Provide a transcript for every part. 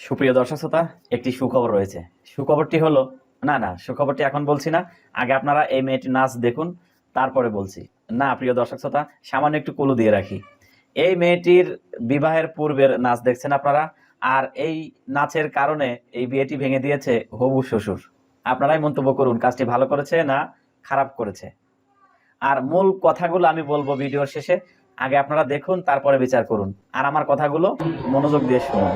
সুপ্রিয় দর্শক শ্রোতা, একটি সুখবর রয়েছে। সুখবরটি হলো, না না, সুখবরটি এখন বলছি না। আগে আপনারা এই মেয়েটির নাচ দেখুন, তারপরে বলছি। না, প্রিয় দর্শক শ্রোতা, সামান্য একটু কুলু দিয়ে রাখি। এই মেয়েটির বিবাহের পূর্বের নাচ দেখছেন আপনারা, আর এই নাচের কারণে এই বিয়েটি ভেঙে দিয়েছে হবু শ্বশুর। আপনারাই মন্তব্য করুন, কাজটি ভালো করেছে না খারাপ করেছে। আর মূল কথাগুলো আমি বলব ভিডিওর শেষে। আগে আপনারা দেখুন, তারপরে বিচার করুন। আর আমার কথাগুলো মনোযোগ দিয়ে শুনুন।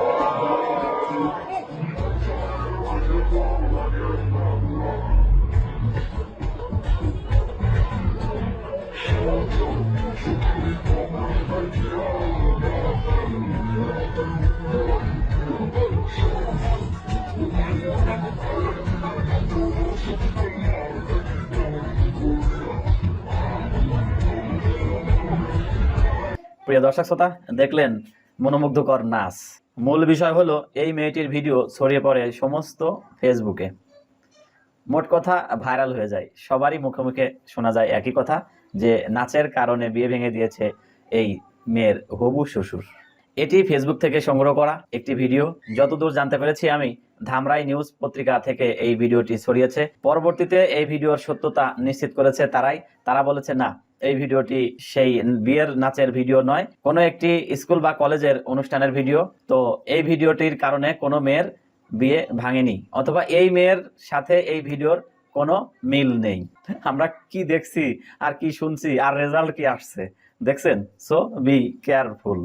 প্রিয় দর্শক শ্রোতা দেখলেন মনোমুগ্ধকর নাচ। মূল বিষয় হলো, এই মেয়েটির ভিডিও ছড়িয়ে পড়ে সমস্ত ফেসবুকে। মোট কথা ভাইরাল হয়ে যায়। সবারই মুখে মুখে শোনা যায় একই কথা, যে নাচের কারণে বিয়ে ভেঙে দিয়েছে এই মেয়ের হবু শ্বশুর। এটি ফেসবুক থেকে সংগ্রহ করা একটি ভিডিও। যতদূর জানতে পেরেছি আমি, ধামরাই নিউজ পত্রিকা থেকে এই ভিডিওটি ছড়িয়েছে। পরবর্তীতে এই ভিডিওর সত্যতা নিশ্চিত করেছে তারাই। তারা বলেছে, না, এই ভিডিওটি সেই বিয়ের নাচের ভিডিও নয়। কোনো একটি স্কুল বা কলেজের অনুষ্ঠানের ভিডিও। তো এই ভিডিওটির কারণে কোনো মেয়ের বিয়ে ভাঙেনি। অথবা এই মেয়ের সাথে এই ভিডিওর কোনো মিল নেই। আমরা কি দেখছি, আর কি শুনছি, আর রেজাল্ট কি আসছে? দেখছেন? So be careful